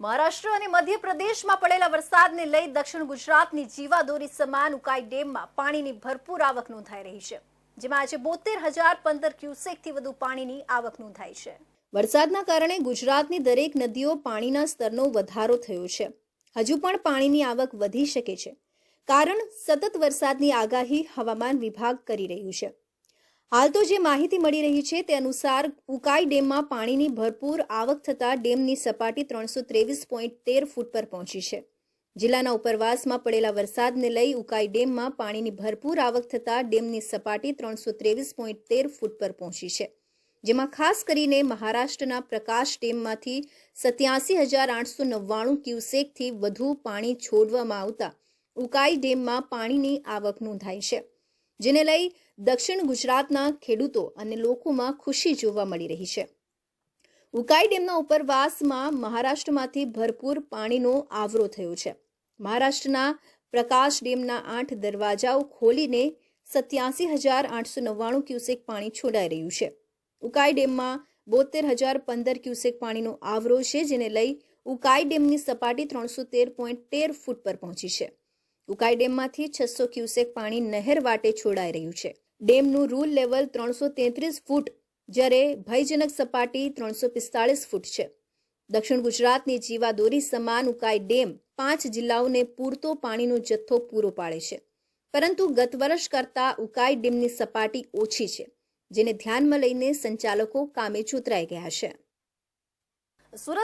મહારાષ્ટ્ર અને મધ્યપ્રદેશમાં પડેલા વરસાદને લઈ દક્ષિણ ગુજરાતની જીવાદોરી સમાન ઉકાઈ ડેમમાં પાણીની ભરપૂર આવક નોંધાઈ રહી છે, જેમાં આજે બોતેર હજાર પંદર ક્યુસેકથી વધુ પાણીની આવક નોંધાઈ છે. વરસાદના કારણે ગુજરાતની દરેક નદીઓ પાણીના સ્તરનો વધારો થયો છે. હજુ પણ પાણીની આવક વધી શકે છે, કારણ સતત વરસાદની આગાહી હવામાન વિભાગ કરી રહ્યું છે. હાલ તો જે માહિતી મળી રહી છે તે અનુસાર ઉકાઈ ડેમમાં પાણીની ભરપૂર આવક થતાં ડેમની સપાટી ત્રણસો ત્રેવીસ પોઈન્ટ તેર ફૂટ પર પહોંચી છે. જિલ્લાના ઉપરવાસમાં પડેલા વરસાદને લઈ ઉકાઈ ડેમમાં પાણીની ભરપૂર આવક થતાં ડેમની સપાટી ત્રણસો ત્રેવીસ પોઈન્ટ તેર ફૂટ પર પહોંચી છે. જેમાં ખાસ કરીને મહારાષ્ટ્રના પ્રકાશ ડેમમાંથી સત્યાસી હજાર આઠસો નવ્વાણું ક્યુસેકથી વધુ પાણી છોડવામાં આવતા ઉકાઈ ડેમમાં પાણીની આવક નોંધાઈ છે. જેને લઈ દક્ષિણ ગુજરાતના ખેડૂતો અને લોકોમાં ખુશી જોવા મળી રહી છે. ઉકાઈ ડેમના ઉપરવાસમાં મહારાષ્ટ્રમાંથી ભરપૂર પાણીનો આવરો થયો છે. મહારાષ્ટ્રના પ્રકાશ ડેમના આઠ દરવાજાઓ ખોલીને સત્યાસી હજાર આઠસો નવ્વાણું ક્યુસેક પાણી છોડાઈ રહ્યું છે. ઉકાઈ ડેમમાં બોતેર હજાર પંદર ક્યુસેક પાણીનો આવરો છે, જેને લઈ ઉકાઈ ડેમની સપાટી ત્રણસો તેર પોઈન્ટ તેર ફૂટ પર પહોંચી છે. ઉકાઈ ડેમમાંથી છસો ક્યુસેક પાણી નહેર વાટે છોડાઈ રહ્યું છે. ડેમનું રૂલ લેવલ ત્રણસો તેત્રીસ ફૂટ, જ્યારે ભયજનક સપાટી ત્રણસો પિસ્તાળીસ ફૂટ છે. દક્ષિણ ગુજરાતની જીવાદોરી સમાન ઉકાઈ ડેમ પાંચ જિલ્લાઓને પૂરતો પાણીનો જથ્થો પૂરો પાડે છે. પરંતુ ગત વર્ષ કરતાં ઉકાઈ ડેમની સપાટી ઓછી છે, જેને ધ્યાનમાં લઈને સંચાલકો કામે જોતરાઈ ગયા છે. સુરત